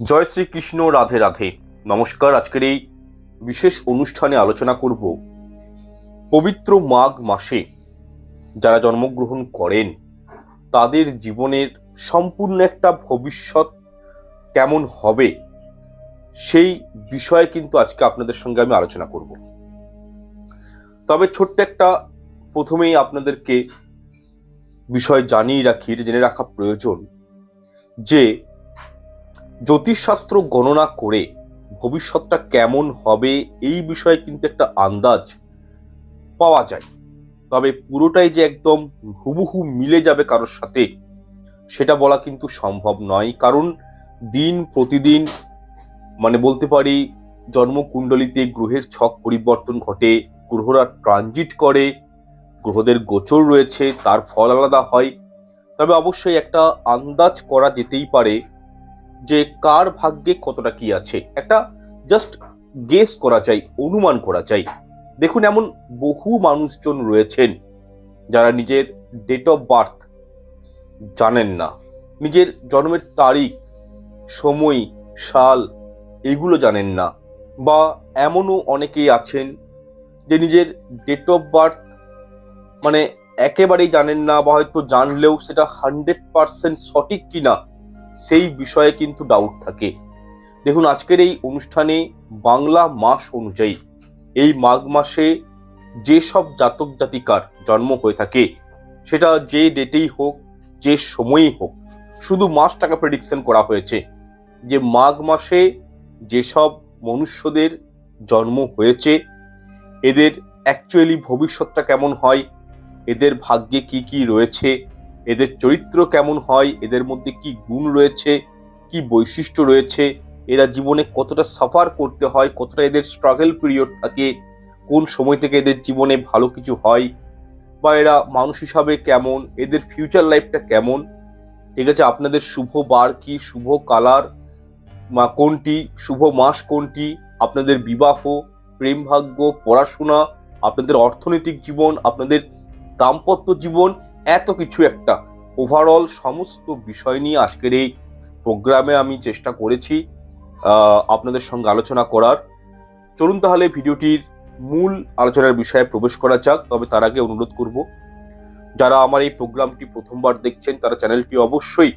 জয় শ্রীকৃষ্ণ, রাধে রাধে। নমস্কার, আজকের এই বিশেষ অনুষ্ঠানে আলোচনা করব পবিত্র মাঘ মাসে যারা জন্মগ্রহণ করেন, তাদের জীবনের সম্পূর্ণ একটা ভবিষ্যৎ কেমন হবে, সেই বিষয়ে কিন্তু আজকে আপনাদের সঙ্গে আমি আলোচনা করব। তবে ছোট্ট একটা প্রথমেই আপনাদেরকে বিষয় জানিয়ে রাখি জেনে রাখা প্রয়োজন যে জ্যোতিষশাস্ত্র গণনা করে ভবিষ্যৎটা কেমন হবে এই বিষয়ে কিন্তু একটা আন্দাজ পাওয়া যায়। তবে পুরোটাই যে একদম হুবহু মিলে যাবে কারোর সাথে, সেটা বলা কিন্তু সম্ভব নয়। কারণ দিন প্রতিদিন মানে বলতে পারি, জন্মকুণ্ডলিতে গ্রহের ছক পরিবর্তন ঘটে, গ্রহরা ট্রানজিট করে, গ্রহদের গোচর রয়েছে, তার ফল আলাদা হয়। তবে অবশ্যই একটা আন্দাজ করা যেতেই পারে যে কার ভাগ্যে কতটা কি আছে। একটা জাস্ট গেস করা চাই, অনুমান করা চাই। দেখুন, এমন বহু মানুষজন রয়েছেন যারা নিজের ডেট অফ বার্থ জানেন না, নিজের জন্মের তারিখ, সময়, সাল এগুলো জানেন না বা এমনও অনেকেই আছেন যে নিজের ডেট অফ বার্থ মানে একেবারেই জানেন না বা হয়তো জানলেও সেটা হান্ড্রেড পার্সেন্ট সঠিক কিনা সেই বিষয়ে কিন্তু ডাউট থাকে। দেখুন, আজকের এই অনুষ্ঠানে বাংলা মাস অনুযায়ী এই মাঘ মাসে যেসব জাতক জাতিকার জন্ম হয়ে থাকে, সেটা যে ডেটেই হোক, যে সময়ই হোক, শুধু মাসটাকে প্রেডিকশন করা হয়েছে যে মাঘ মাসে যেসব মনুষ্যদের জন্ম হয়েছে, এদের অ্যাকচুয়ালি ভবিষ্যৎটা কেমন হয়, এদের ভাগ্যে কি কি রয়েছে এদের চরিত্র কেমন হয়, এদের মধ্যে কি গুণ রয়েছে, কি বৈশিষ্ট্য রয়েছে, এরা জীবনে কতটা সাফার করতে হয়, কতটা এদের স্ট্রাগল পিরিয়ড থাকে, কোন সময় থেকে এদের জীবনে ভালো কিছু হয়, বা এরা মানুষ হিসাবে কেমন, এদের ফিউচার লাইফটা কেমন, ঠিক আছে? আপনাদের শুভ বার কি, শুভ কালার, মা কোনটি, শুভ মাস কোনটি, আপনাদের বিবাহ, প্রেম ভাগ্য, পড়াশোনা, আপনাদের অর্থনৈতিক জীবন, আপনাদের দাম্পত্য জীবন এত কিছু একটা। ওভারঅল সমস্ত বিষয় নিয়ে আজকের এই প্রোগ্রামে আমি চেষ্টা করেছি আপনাদের সঙ্গে আলোচনা করার। চলুন তাহলে ভিডিওটির মূল আলোচনার বিষয়ে প্রবেশ করা যাক, তবে তার আগে অনুরোধ করব, যারা আমার এই প্রোগ্রামটি প্রথমবার দেখছেন, তারা চ্যানেলটি অবশ্যই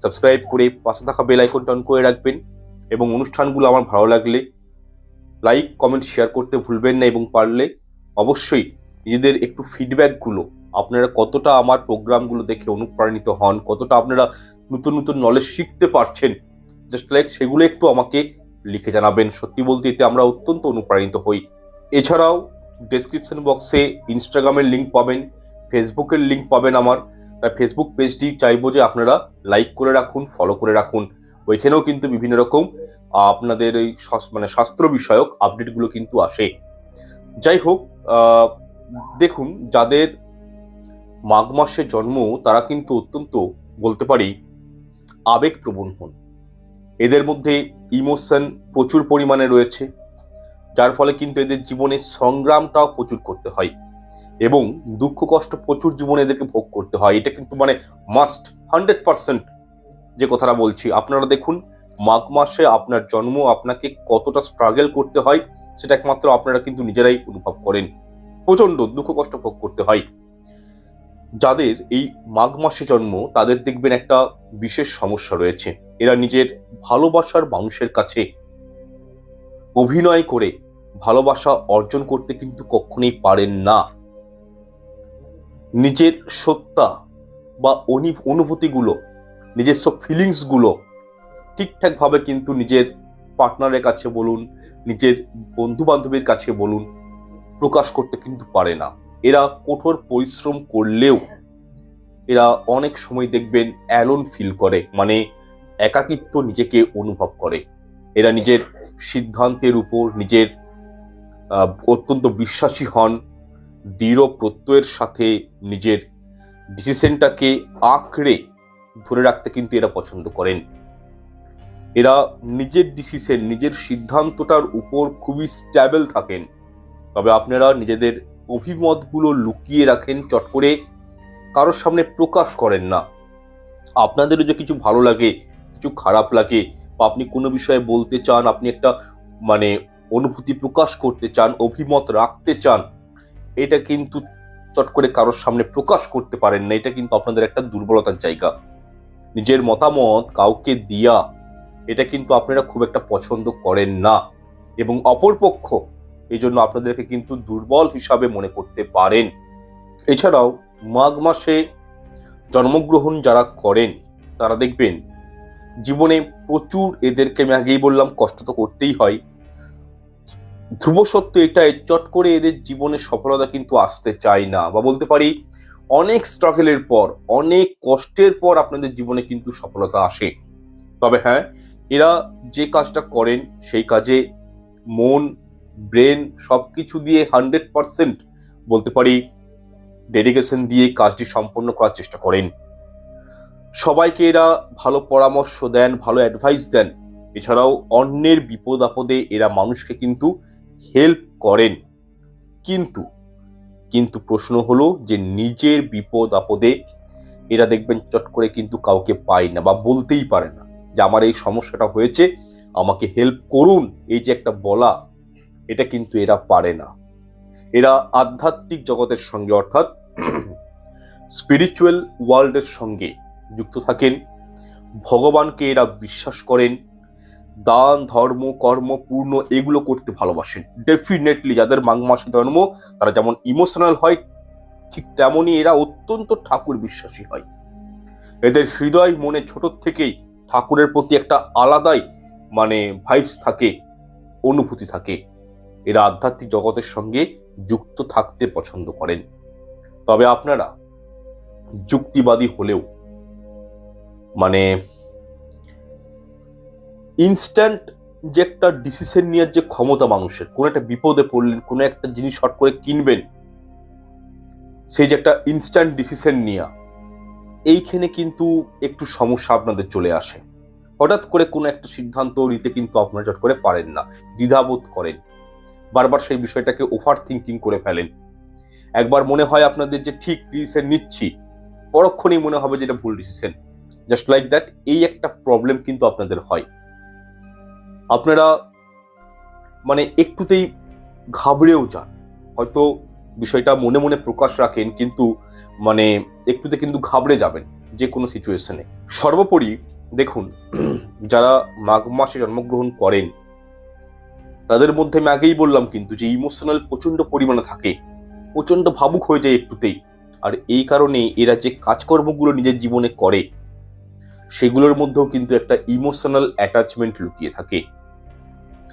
সাবস্ক্রাইব করে পাশে থাকা বেল আইকনটা অন করে রাখবেন এবং অনুষ্ঠানগুলো আমার ভালো লাগলে লাইক কমেন্ট শেয়ার করতে ভুলবেন না এবং পারলে অবশ্যই নিজেদের একটু ফিডব্যাকগুলো আপনারা কতটা আমার প্রোগ্রামগুলো দেখে অনুপ্রাণিত হন, কতটা আপনারা নতুন নতুন নলেজ শিখতে পারছেন জাস্ট লাইক সেগুলো একটু আমাকে লিখে জানাবেন। সত্যি বলতে এতে আমরা অত্যন্ত অনুপ্রাণিত হই। এছাড়াও ডেসক্রিপশন বক্সে ইনস্টাগ্রামের লিঙ্ক পাবেন ফেসবুকের লিঙ্ক পাবেন আমার। তাই ফেসবুক পেজটি চাইব যে আপনারা লাইক করে রাখুন ফলো করে রাখুন। ওইখানেও কিন্তু বিভিন্ন রকম আপনাদের এই মানে শাস্ত্র বিষয়ক আপডেটগুলো কিন্তু আসে। যাই হোক দেখুন, যাদের মাঘ মাসে জন্ম তারা কিন্তু অত্যন্ত, বলতে পারি, আবেগপ্রবণ হন। এদের মধ্যে ইমোশন প্রচুর পরিমাণে রয়েছে, যার ফলে কিন্তু এদের জীবনে সংগ্রামটাও প্রচুর করতে হয় এবং দুঃখ কষ্ট প্রচুর জীবনে এদেরকে ভোগ করতে হয়। এটা কিন্তু মানে মাস্ট হান্ড্রেড পার্সেন্ট যে কথাটা বলছি। আপনারা দেখুন, মাঘ মাসে আপনার জন্ম, আপনাকে কতটা স্ট্রাগল করতে হয়, সেটা একমাত্র আপনারা কিন্তু নিজেরাই অনুভব করেন। প্রচণ্ড দুঃখ কষ্ট ভোগ করতে হয়। যাদের এই মাঘ মাসে জন্ম, তাদের দেখবেন একটা বিশেষ সমস্যা রয়েছে। এরা নিজের ভালোবাসার মানুষের কাছে অভিনয় করে ভালোবাসা অর্জন করতে কিন্তু কখনোই পারেন না। নিজের সত্তা বা অনু- অনুভূতিগুলো, নিজস্ব ফিলিংসগুলো ঠিকঠাকভাবে কিন্তু নিজের পার্টনারের কাছে বলুন, নিজের বন্ধু বান্ধবীর কাছে বলুন, প্রকাশ করতে কিন্তু পারে না। এরা কঠোর পরিশ্রম করলেও এরা অনেক সময় দেখবেন অ্যালোন ফিল করে মানে একাকিত্ব নিজেকে অনুভব করে। এরা নিজের সিদ্ধান্তের উপর নিজের অত্যন্ত বিশ্বাসী হন, দৃঢ় প্রত্যয়ের সাথে নিজের ডিসিশনটাকে আঁকড়ে ধরে রাখতে কিন্তু এরা পছন্দ করেন। এরা নিজের ডিসিশন নিজের সিদ্ধান্তটার উপর খুবই স্ট্যাবল থাকেন। তবে আপনারা নিজেদের অভিমতগুলো লুকিয়ে রাখেন, চট করে কারোর সামনে প্রকাশ করেন না। আপনাদেরও যে কিছু ভালো লাগে, কিছু খারাপ লাগে, বা আপনি কোনো বিষয়ে বলতে চান, আপনি একটা মানে অনুভূতি প্রকাশ করতে চান, অভিমত রাখতে চান, এটা কিন্তু চট করে কারোর সামনে প্রকাশ করতে পারেন না। এটা কিন্তু আপনাদের একটা দুর্বলতার জায়গা। নিজের মতামত কাউকে দিয়া, এটা কিন্তু আপনারা খুব একটা পছন্দ করেন না। এবং অপরপক্ষ এই জন্য আপনাদেরকে কিন্তু দুর্বল হিসাবে মনে করতে পারেন। এছাড়াও মাঘ মাসে জন্মগ্রহণ যারা করেন, তারা দেখবেন জীবনে প্রচুর এদেরকে আমি আগেই বললাম, কষ্ট তো করতেই হয়। ধ্রুব সত্য এটাই চট করে এদের জীবনে সফলতা কিন্তু আসতে চায় না বা বলতে পারি অনেক স্ট্রাগলের পর, অনেক কষ্টের পর আপনাদের জীবনে কিন্তু সফলতা আসে। তবে হ্যাঁ এরা যে কাজটা করেন, সেই কাজে মন ব্রেন সব কিছু দিয়ে হান্ড্রেড পারসেন্ট বলতে পারি ডেডিকেশন দিয়ে কাজটি সম্পন্ন করার চেষ্টা করেন। সবাইকে এরা ভালো পরামর্শ দেন, ভালো অ্যাডভাইস দেন। এছাড়াও অন্যের বিপদ আপদে এরা মানুষকে কিন্তু হেল্প করেন। কিন্তু কিন্তু প্রশ্ন হলো যে নিজের বিপদ আপদে এরা দেখবেন চট করে কিন্তু কাউকে পায় না বা বলতেই পারে না যে, আমার এই সমস্যাটা হয়েছে, আমাকে হেল্প করুন। এই যে একটা বলা এটা কিন্তু এরা পারে না। এরা আধ্যাত্মিক জগতের সঙ্গে অর্থাৎ স্পিরিচুয়াল ওয়ার্ল্ডের সঙ্গে যুক্ত থাকেন। ভগবানকে এরা বিশ্বাস করেন। দান, ধর্ম, কর্ম, পূর্ণ এগুলো করতে ভালোবাসেন। ডেফিনেটলি যাদের মাঘ মাসে জন্ম তারা যেমন ইমোশনাল হয়, ঠিক তেমনই এরা অত্যন্ত ঠাকুর বিশ্বাসী হয়। এদের হৃদয় মনে ছোট থেকেই ঠাকুরের প্রতি একটা আলাদাই মানে ভাইবস থাকে, অনুভূতি থাকে। এরা আধ্যাত্মিক জগতের সঙ্গে যুক্ত থাকতে পছন্দ করেন। তবে আপনারা যুক্তিবাদী হলেও মানে ইনস্ট্যান্ট যে একটা ডিসিশন নেওয়ার যে ক্ষমতা মানুষের, কোনো একটা বিপদে পড়লেন, কোনো একটা জিনিস শর্ট করে কিনবেন, সেই যে একটা ইনস্ট্যান্ট ডিসিশন নেওয়া এইখানে কিন্তু একটু সমস্যা আপনাদের চলে আসে। হঠাৎ করে কোনো একটা সিদ্ধান্ত নিতে কিন্তু আপনারা চট করে পারেন না, দ্বিধাবোধ করেন। বারবার সেই বিষয়টাকে ওভার থিঙ্কিং করে ফেলেন। একবার মনে হয় আপনাদের যে ঠিক ডিসিশন নিচ্ছি, পরক্ষণেই মনে হবে যে এটা ভুল ডিসিশন জাস্ট লাইক দ্যাট এই একটা প্রবলেম কিন্তু আপনাদের হয়। আপনারা মানে একটুতেই ঘাবড়েও যান। হয়তো বিষয়টা মনে মনে প্রকাশ রাখেন, কিন্তু মানে একটুতে কিন্তু ঘাবড়ে যাবেন যে কোনো সিচুয়েশনে সর্বোপরি দেখুন, যারা মাঘ মাসে জন্মগ্রহণ করেন তাদের মধ্যে আমি আগেই বললাম কিন্তু যে ইমোশনাল প্রচণ্ড পরিমাণে থাকে প্রচণ্ড ভাবুক হয়ে যায় একটুতেই। আর এই কারণে এরা যে কাজকর্মগুলো নিজের জীবনে করে, সেগুলোর মধ্যেও কিন্তু একটা ইমোশনাল অ্যাটাচমেন্ট লুকিয়ে থাকে।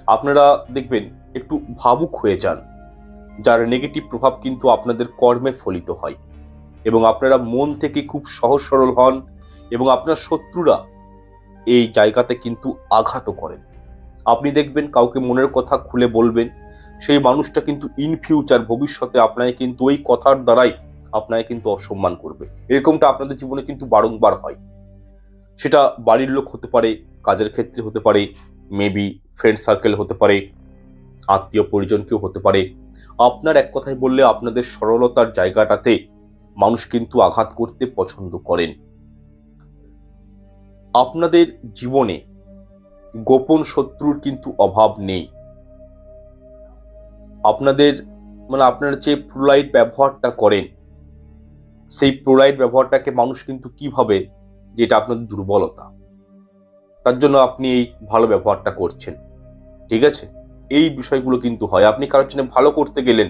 আপনারা দেখবেন, একটু ভাবুক হয়ে যান, যার নেগেটিভ প্রভাব কিন্তু আপনাদের কর্মে ফলিত হয়। এবং আপনারা মন থেকে খুব সহজ সরল হন, এবং আপনার শত্রুরা এই জায়গাতে কিন্তু আঘাতও করেন। আপনি দেখবেন, কাউকে মনের কথা খুলে বলবেন, সেই মানুষটা কিন্তু ইন ফিউচার ভবিষ্যতে আপনাকে কিন্তু ওই কথার দ্বারাই আপনাকে কিন্তু অসম্মান করবে। এরকমটা আপনাদের জীবনে কিন্তু বারংবার হয়। সেটা বাড়ির লোক হতে পারে, কাজের ক্ষেত্রে হতে পারে মেবি ফ্রেন্ড সার্কেল হতে পারে, আত্মীয় পরিজনকেও হতে পারে। আপনার এক কথায় বললে আপনাদের সরলতার জায়গাটাতে মানুষ কিন্তু আঘাত করতে পছন্দ করেন। আপনাদের জীবনে গোপন শত্রুর কিন্তু অভাব নেই। আপনাদের মানে আপনারা যে প্রোলাইট ব্যবহারটা করেন, সেই প্রোলাইট ব্যবহারটাকে মানুষ কিন্তু কীভাবে যেটা আপনাদের দুর্বলতা, তার জন্য আপনি এই ভালো ব্যবহারটা করছেন। ঠিক আছে? এই বিষয়গুলো কিন্তু হয়। আপনি কারোর জন্য ভালো করতে গেলেন,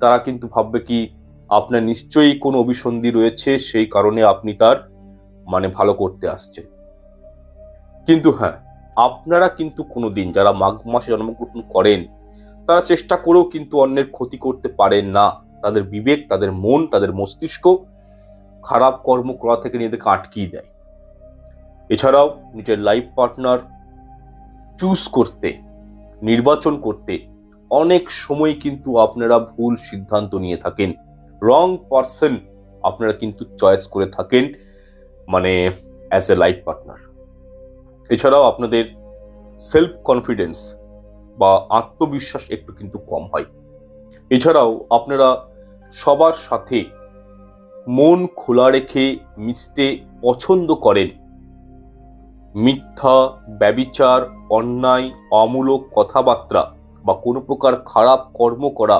তারা কিন্তু ভাববে কি, আপনার নিশ্চয়ই কোনো অভিসন্ধি রয়েছে, সেই কারণে আপনি তার মানে ভালো করতে আসছেন। কিন্তু হ্যাঁ আপনারা কিন্তু কোনোদিন যারা মাঘ মাসে জন্মগ্রহণ করেন, তারা চেষ্টা করেও কিন্তু অন্যের ক্ষতি করতে পারেন না। তাদের বিবেক, তাদের মন, তাদের মস্তিষ্ক খারাপ কর্ম করা থেকে নিজেদেরকে আটকিয়ে দেয়। এছাড়াও নিজের লাইফ পার্টনার চুজ করতে, নির্বাচন করতে অনেক সময় কিন্তু আপনারা ভুল সিদ্ধান্ত নিয়ে থাকেন। রং পারসন আপনারা কিন্তু চয়েস করে থাকেন মানে অ্যাজ এ লাইফ পার্টনার এছাড়াও আপনাদের সেলফ কনফিডেন্স বা আত্মবিশ্বাস একটু কিন্তু কম হয়। এছাড়াও আপনারা সবার সাথে মন খোলা রেখে মিশতে পছন্দ করেন। মিথ্যা, ব্যবিচার, অন্যায় অমূলক কথাবার্তা বা কোনো প্রকার খারাপ কর্ম করা,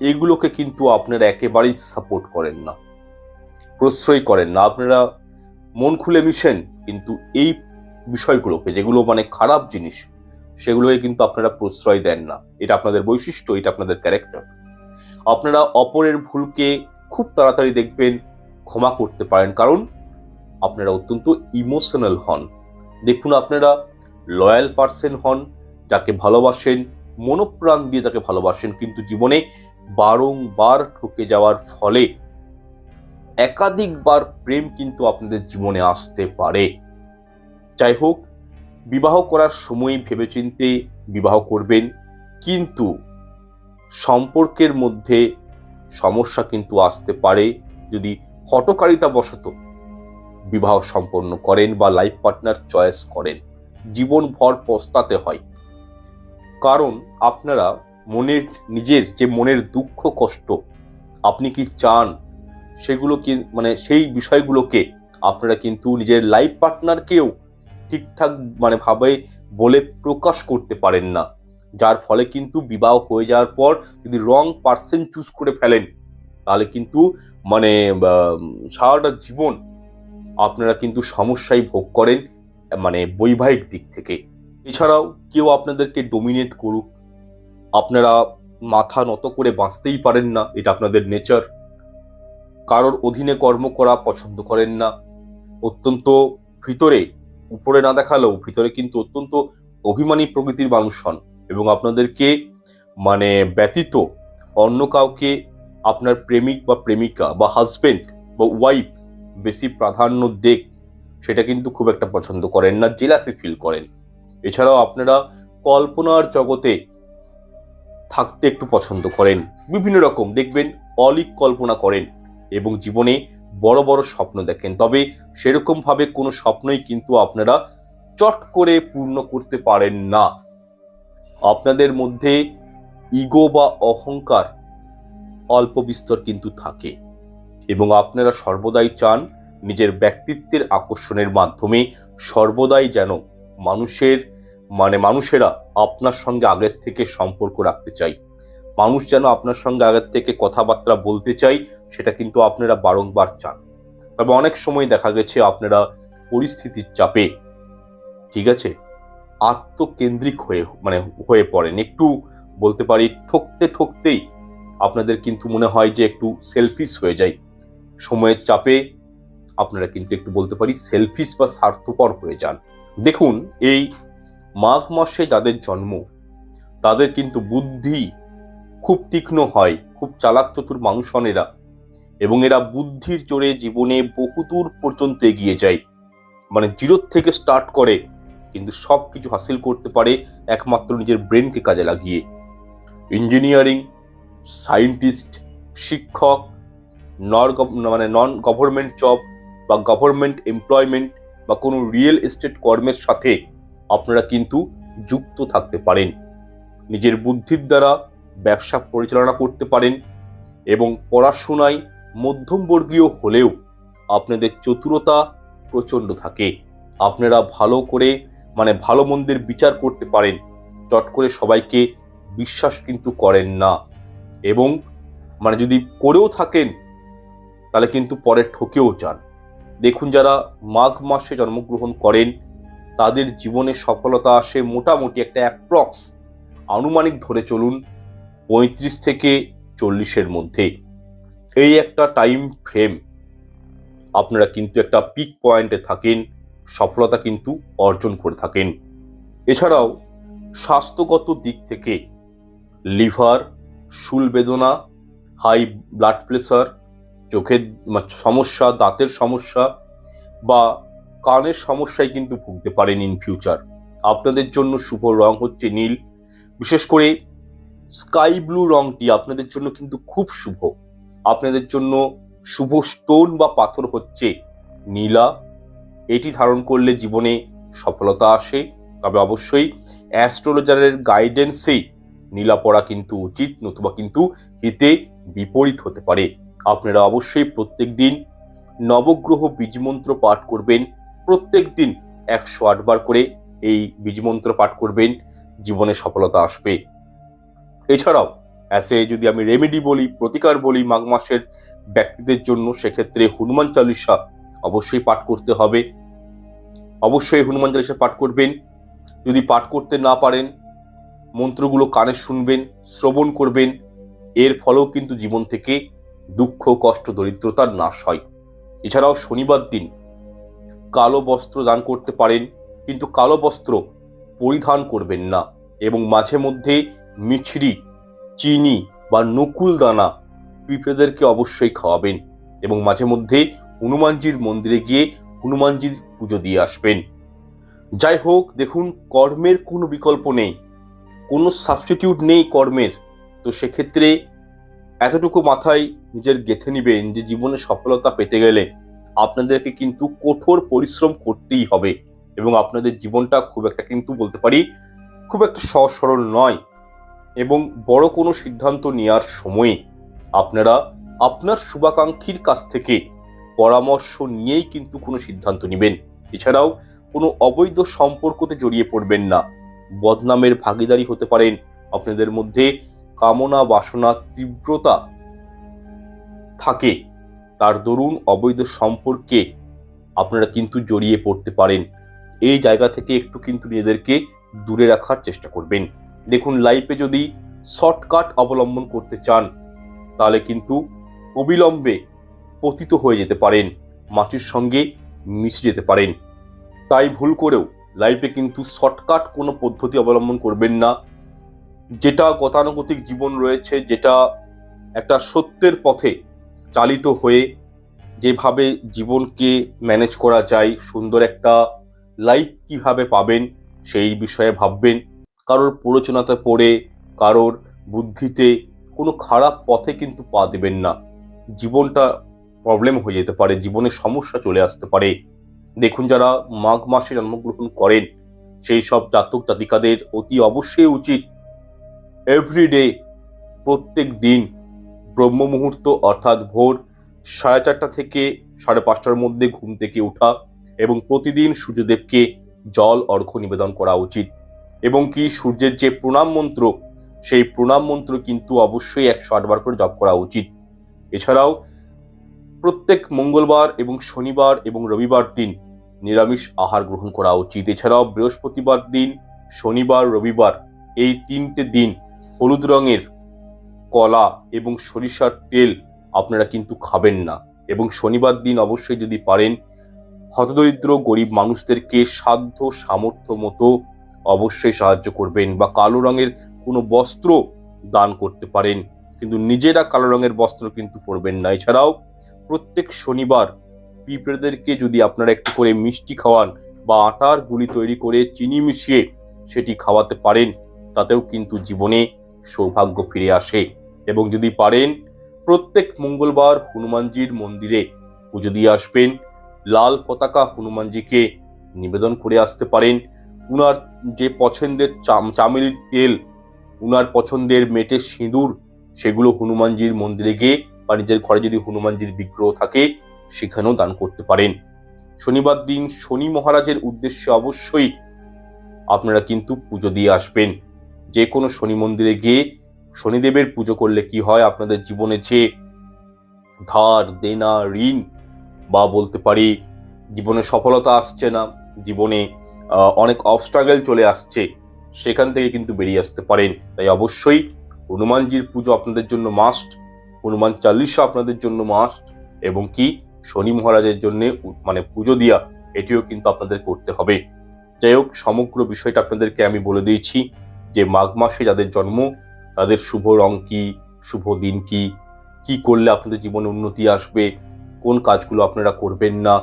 এগুলোকে কিন্তু আপনারা একেবারেই সাপোর্ট করেন না। প্রশ্রয় করেন না। আপনারা মন খুলে মিশেন, কিন্তু এই বিষয়গুলোকে, যেগুলো মানে খারাপ জিনিস, সেগুলোকে কিন্তু আপনারা প্রশ্রয় দেন না। এটা আপনাদের বৈশিষ্ট্য, এটা আপনাদের ক্যারেক্টার আপনারা অপরের ভুলকে খুব তাড়াতাড়ি দেখবেন, ক্ষমা করতে পারেন, কারণ আপনারা অত্যন্ত ইমোশনাল হন। দেখুন, আপনারা লয়াল পার্সন হন, যাকে ভালোবাসেন, মনোপ্রাণ দিয়ে তাকে ভালোবাসেন, কিন্তু জীবনে বারংবার ঠকে যাওয়ার ফলে একাধিকবার প্রেম কিন্তু আপনাদের জীবনে আসতে পারে। যাই হোক, বিবাহ করার সময় ভেবেচিন্তে বিবাহ করবেন, কিন্তু সম্পর্কের মধ্যে সমস্যা কিন্তু আসতে পারে যদি হটকারিতা বশত বিবাহ সম্পন্ন করেন বা লাইফ পার্টনার চয়েস করেন। জীবনভর পস্তাতে হয়। কারণ আপনারা মনের, নিজের যে মনের দুঃখ, কষ্ট আপনি কি চান সেগুলো কি মানে সেই বিষয়গুলোকে আপনারা কিন্তু নিজের লাইফ পার্টনারকেও ঠিকঠাক মানে ভাবে বলে প্রকাশ করতে পারেন না। যার ফলে কিন্তু বিবাহ হয়ে যাওয়ার পর যদি রং পার্সন চুজ করে ফেলেন, তাহলে কিন্তু মানে সারাটা জীবন আপনারা কিন্তু সমস্যায় ভোগ করেন মানে বৈবাহিক দিক থেকে। এছাড়াও কেউ আপনাদেরকে ডোমিনেট করুক। আপনারা মাথা নত করে বাঁচতেই পারেন না, এটা আপনাদের নেচার কারোর অধীনে কর্ম করা পছন্দ করেন না। অত্যন্ত ভিতরে উপরে না দেখালেও ভিতরে কিন্তু অত্যন্ত অভিমানী প্রকৃতির মানুষ হন এবং আপনাদেরকে মানে ব্যতীত অন্য কাউকে আপনার প্রেমিক বা প্রেমিকা বা হাজবেন্ড বা ওয়াইফ বেশি প্রাধান্য দেখ, সেটা কিন্তু খুব একটা পছন্দ করেন না জেলাসি ফিল করেন। এছাড়াও আপনারা কল্পনার জগতে থাকতে একটু পছন্দ করেন। বিভিন্ন রকম দেখবেন অলিক কল্পনা করেন এবং জীবনে বড় বড় স্বপ্ন দেখেন। তবে সেরকম ভাবে কোনো স্বপ্নই কিন্তু আপনারা চট করে পূর্ণ করতে পারেন না। আপনাদের মধ্যে ইগো বা অহংকার অল্প বিস্তর কিন্তু থাকে এবং আপনারা সর্বদাই চান নিজের ব্যক্তিত্বের আকর্ষণের মাধ্যমে সর্বদাই যেন মানুষের মানে মানুষেরা আপনার সঙ্গে আগের থেকে সম্পর্ক রাখতে চাই মানুষ যেন আপনার সঙ্গে আগের থেকে কথাবার্তা বলতে চাই, সেটা কিন্তু আপনারা বারংবার চান। তবে অনেক সময় দেখা গেছে আপনারা পরিস্থিতির চাপে, ঠিক আছে, আত্মকেন্দ্রিক হয়ে মানে হয়ে পড়েন। একটু বলতে পারি, ঠকতে ঠকতেই আপনাদের কিন্তু মনে হয় যে একটু সেলফিশ হয়ে যায় সময়ের চাপে আপনারা কিন্তু একটু বলতে পারি সেলফিশ বা স্বার্থপর হয়ে যান। দেখুন, এই মাঘ মাসে যাদের জন্ম, তাদের কিন্তু বুদ্ধি খুব তীক্ষ্ণ হয়, খুব চালাক চতুর মানুষ হন এরা এবং এরা বুদ্ধির জোরে জীবনে বহুদূর পর্যন্ত এগিয়ে যায়। মানে জিরোর থেকে স্টার্ট করে, কিন্তু সব কিছু হাসিল করতে পারে একমাত্র নিজের ব্রেনকে কাজে লাগিয়ে। ইঞ্জিনিয়ারিং সায়েন্টিস্ট শিক্ষক নর মানে নন গভর্নমেন্ট জব বা গভর্নমেন্ট এমপ্লয়মেন্ট বা কোনো রিয়েল এস্টেট কর্মের সাথে আপনারা কিন্তু যুক্ত থাকতে পারেন। নিজের বুদ্ধির দ্বারা ব্যবসা পরিচালনা করতে পারেন এবং পড়াশোনায় মধ্যমবর্গীয় হলেও আপনাদের চতুরতা প্রচণ্ড থাকে। আপনারা ভালো করে মানে ভালো মন্দের বিচার করতে পারেন। চট করে সবাইকে বিশ্বাস কিন্তু করেন না। এবং মানে যদি করেও থাকেন, তাহলে কিন্তু পরে ঠকেও যান। দেখুন যারা মাঘ মাসে জন্মগ্রহণ করেন, তাদের জীবনে সফলতা আসে মোটামুটি একটা অ্যাপ্রক্স আনুমানিক ধরে চলুন পঁয়ত্রিশ থেকে চল্লিশের মধ্যে। এই একটা টাইম ফ্রেম আপনারা কিন্তু একটা পিক পয়েন্টে থাকেন, সফলতা কিন্তু অর্জন করে থাকেন। এছাড়াও, স্বাস্থ্যগত দিক থেকে লিভার বেদনা হাই ব্লাড প্রেশার চোখের সমস্যা, দাঁতের সমস্যা বা কানের সমস্যায় কিন্তু ভুগতে পারেন ইন ফিউচার আপনাদের জন্য শুভ রং হচ্ছে নীল। বিশেষ করে স্কাই ব্লু রংটি আপনাদের জন্য কিন্তু খুব শুভ। আপনাদের জন্য শুভ স্টোন বা পাথর হচ্ছে নীলা। এটি ধারণ করলে জীবনে সফলতা আসে। তবে অবশ্যই অ্যাস্ট্রোলজারের গাইডেন্সেই নীলা পড়া কিন্তু উচিত, নতুবা কিন্তু হিতে বিপরীত হতে পারে। আপনারা অবশ্যই প্রত্যেক দিন নবগ্রহ বীজমন্ত্র পাঠ করবেন। প্রত্যেক দিন একশো আটবার করে এই বীজমন্ত্র পাঠ করবেন। জীবনে সফলতা আসবে। এছাড়াও অ্যাসে যদি আমি রেমেডি বলি, প্রতিকার বলি মাঘ মাসের ব্যক্তিদের জন্য, সেক্ষেত্রে হনুমান চালিসা অবশ্যই পাঠ করতে হবে। অবশ্যই হনুমান চালিসা পাঠ করবেন। যদি পাঠ করতে না পারেন, মন্ত্রগুলো কানে শুনবেন, শ্রবণ করবেন, এর ফলেও কিন্তু জীবন থেকে দুঃখ, কষ্ট দরিদ্রতার নাশ হয়। এছাড়াও শনিবার দিন কালো বস্ত্র দান করতে পারেন, কিন্তু কালো বস্ত্র পরিধান করবেন না এবং মাঝে মধ্যে মিছরি, চিনি বা নকুল দানা পিঁপড়েদেরকে অবশ্যই খাওয়াবেন এবং মাঝে মধ্যে হনুমানজির মন্দিরে গিয়ে হনুমানজির পুজো দিয়ে আসবেন। যাই হোক, দেখুন, কর্মের কোনো বিকল্প নেই। কোনো সাবস্টিটিউট নেই কর্মের। তো সেক্ষেত্রে এতটুকু মাথায় নিজের গেথে নিবেন যে জীবনে সফলতা পেতে গেলে আপনাদেরকে কিন্তু কঠোর পরিশ্রম করতেই হবে এবং আপনাদের জীবনটা খুব একটা কিন্তু বলতে পারি, খুব একটা সহজ সরল নয়। এবং বড় কোনো সিদ্ধান্ত নেওয়ার সময়ে আপনারা আপনার শুভাকাঙ্ক্ষীর কাছ থেকে পরামর্শ নিয়েই কিন্তু কোনো সিদ্ধান্ত নেবেন। এছাড়াও কোনো অবৈধ সম্পর্কতে জড়িয়ে পড়বেন না। বদনামের ভাগিদারি হতে পারেন, আপনাদের মধ্যে কামনা বাসনা তীব্রতা থাকে। তার দরুন অবৈধ সম্পর্কে আপনারা কিন্তু জড়িয়ে পড়তে পারেন। এই জায়গা থেকে একটু কিন্তু নিজেদেরকে দূরে রাখার চেষ্টা করবেন। দেখুন লাইফে যদি শর্টকাট অবলম্বন করতে চান, তাহলে কিন্তু অবিলম্বে পতিত হয়ে যেতে পারেন, মাটির সঙ্গে মিশে যেতে পারেন। তাই ভুল করেও লাইফে কিন্তু শর্টকাট কোনো পদ্ধতি অবলম্বন করবেন না। যেটা গতানুগতিক জীবন রয়েছে, যেটা একটা সত্যের পথে চালিত হয়ে যেভাবে জীবনকে ম্যানেজ করা যায়, সুন্দর একটা লাইফ কীভাবে পাবেন, সেই বিষয়ে ভাববেন। কারোর প্ররোচনাতে পড়ে, কারোর বুদ্ধিতে কোনো খারাপ পথে কিন্তু পা দেবেন না। জীবনটা প্রবলেম হয়ে যেতে পারে, জীবনে সমস্যা চলে আসতে পারে। দেখুন যারা মাঘ মাসে জন্মগ্রহণ করেন, সেই সব জাতক জাতিকাদের অতি অবশ্যই উচিত এভরিডে প্রত্যেক দিন, ব্রহ্ম মুহূর্ত অর্থাৎ ভোর সাড়ে চারটা থেকে সাড়ে পাঁচটার মধ্যে ঘুম থেকে ওঠা এবং প্রতিদিন সূর্যদেবকে জল, অর্ঘ্য নিবেদন করা উচিত। এবং কি সূর্যের যে প্রণাম মন্ত্র, সেই প্রণাম মন্ত্র কিন্তু অবশ্যই একশো আটবার করে জপ করা উচিত। এছাড়াও প্রত্যেক মঙ্গলবার এবং শনিবার এবং রবিবার দিন নিরামিষ আহার গ্রহণ করা উচিত। এছাড়াও বৃহস্পতিবার দিন, শনিবার, রবিবার এই তিনটে দিন হলুদ রঙের কলা এবং সরিষার তেল আপনারা কিন্তু খাবেন না। এবং শনিবার দিন অবশ্যই যদি পারেন, হতদরিদ্র গরিব মানুষদেরকে সাধ্য সামর্থ্য মতো অবশ্যই সাহায্য করবেন বা কালো রঙের কোনো বস্ত্র দান করতে পারেন। কিন্তু নিজেরা কালো রঙের বস্ত্র কিন্তু পরবেন না। এছাড়াও প্রত্যেক শনিবার পিঁপড়েদেরকে যদি আপনারা একটু করে মিষ্টি খাওয়ান বা আটার গুলি তৈরি করে চিনি মিশিয়ে সেটি খাওয়াতে পারেন, তাতেও কিন্তু জীবনে সৌভাগ্য ফিরে আসে। এবং যদি পারেন, প্রত্যেক মঙ্গলবার হনুমানজির মন্দিরে পুজো দিয়ে আসবেন। লাল পতাকা হনুমানজিকে নিবেদন করে আসতে পারেন। উনার যে পছন্দের চাম, চামেলির তেল, উনার পছন্দের মেটের সিঁদুর, সেগুলো হনুমানজির মন্দিরে গিয়ে বা নিজের ঘরে যদি হনুমানজির বিগ্রহ থাকে, সেখানেও দান করতে পারেন। শনিবার দিন শনি মহারাজের উদ্দেশ্যে অবশ্যই আপনারা কিন্তু পুজো দিয়ে আসবেন। যে কোনো শনি মন্দিরে গিয়ে শনিদেবের পুজো করলে কি হয়? আপনাদের জীবনে যে ধার, দেনা, ঋণ বা বলতে পারি, জীবনে সফলতা আসছে না, জীবনে অনেক অবস্ট্রাগল চলে আসছে, সেখান থেকে কিন্তু বেরিয়ে আসতে পারেন। তাই অবশ্যই হনুমানজির পুজো আপনাদের জন্য মাস্ট হনুমান চাল্লিশা আপনাদের জন্য মাস্ট এবং কি শনি মহারাজের জন্য মানে পুজো দিয়া, এটিও কিন্তু আপনাদের করতে হবে। যাই হোক, সমগ্র বিষয়টা আপনাদেরকে আমি বলে দিয়েছি যে মাঘ মাসে যাদের জন্ম, তাদের শুভ রং কি, শুভ দিন কি কি করলে আপনাদের জীবনে উন্নতি আসবে, কোন কাজগুলো আপনারা করবেন না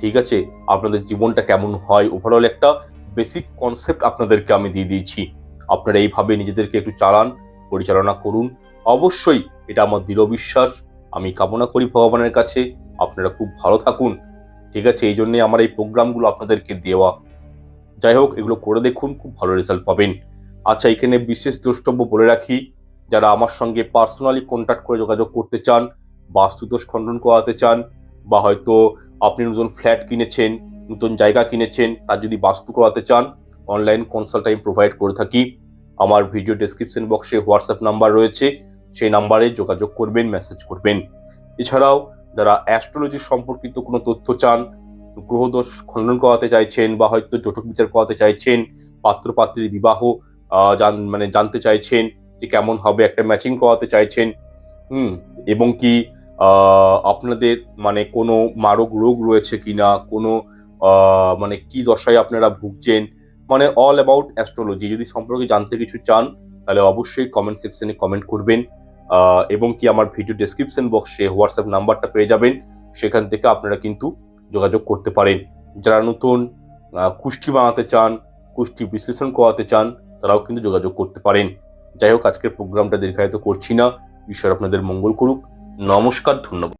ঠিক আছে? আপনাদের জীবনটা কেমন হয়? ওভারঅল একটা বেসিক কনসেপ্ট আপনাদেরকে আমি দিয়ে দিয়েছি। আপনারা এইভাবে নিজেদেরকে একটু চালান, পরিচালনা করুন। অবশ্যই এটা আমার দৃঢ় বিশ্বাস। আমি কামনা করি ভগবানের কাছে। আপনারা খুব ভালো থাকুন। ঠিক আছে? এই জন্যে আমার এই প্রোগ্রামগুলো আপনাদেরকে দেওয়া। যাই হোক, এগুলো করে দেখুন, খুব ভালো রেজাল্ট পাবেন। আচ্ছা এখানে বিশেষ দ্রষ্টব্য বলে রাখি, যারা আমার সঙ্গে পার্সোনালি কন্ট্যাক্ট করে যোগাযোগ করতে চান, বাস্তুদোষ খণ্ডন করাতে চান বা হয়তো আপনি নতুন ফ্ল্যাট কিনেছেন, নতুন জায়গা কিনেছেন, তার যদি বাস্তু করাতে চান অনলাইন কনসাল্ট আমি প্রোভাইড করে থাকি। আমার ভিডিও ডেসক্রিপশন বক্সে হোয়াটসঅ্যাপ নাম্বার রয়েছে, সেই নাম্বারে যোগাযোগ করবেন মেসেজ করবেন। এছাড়াও, যারা অ্যাস্ট্রোলজি সম্পর্কিত কোনো তথ্য চান, গ্রহদোষ খণ্ডন করাতে চাইছেন বা হয়তো জটক বিচার করাতে চাইছেন, পাত্রপাত্রীর বিবাহ জান মানে জানতে চাইছেন যে কেমন হবে, একটা ম্যাচিং করাতে চাইছেন, হুম, এবং কি আপনাদের মানে কোনো মারক রোগ রয়েছে কিনা, কোনো মানে কি দশায় আপনারা ভুগছেন? মানে অল অ্যাবাউট অ্যাস্ট্রোলজি যদি সম্পর্কে জানতে কিছু চান, তাহলে অবশ্যই কমেন্ট সেকশনে কমেন্ট করবেন। এবং কি আমার ভিডিও ডেসক্রিপশন বক্সে হোয়াটসঅ্যাপ নাম্বারটা পেয়ে যাবেন। সেখান থেকে আপনারা কিন্তু যোগাযোগ করতে পারেন। যারা নতুন কুষ্টি বানাতে চান, কুষ্টি বিশ্লেষণ করাতে চান, তারাও কিন্তু যোগাযোগ করতে পারেন। যাই হোক, আজকের প্রোগ্রামটা দীর্ঘায়িত করছি না। ঈশ্বর আপনাদের মঙ্গল করুক। নমস্কার ধন্যবাদ।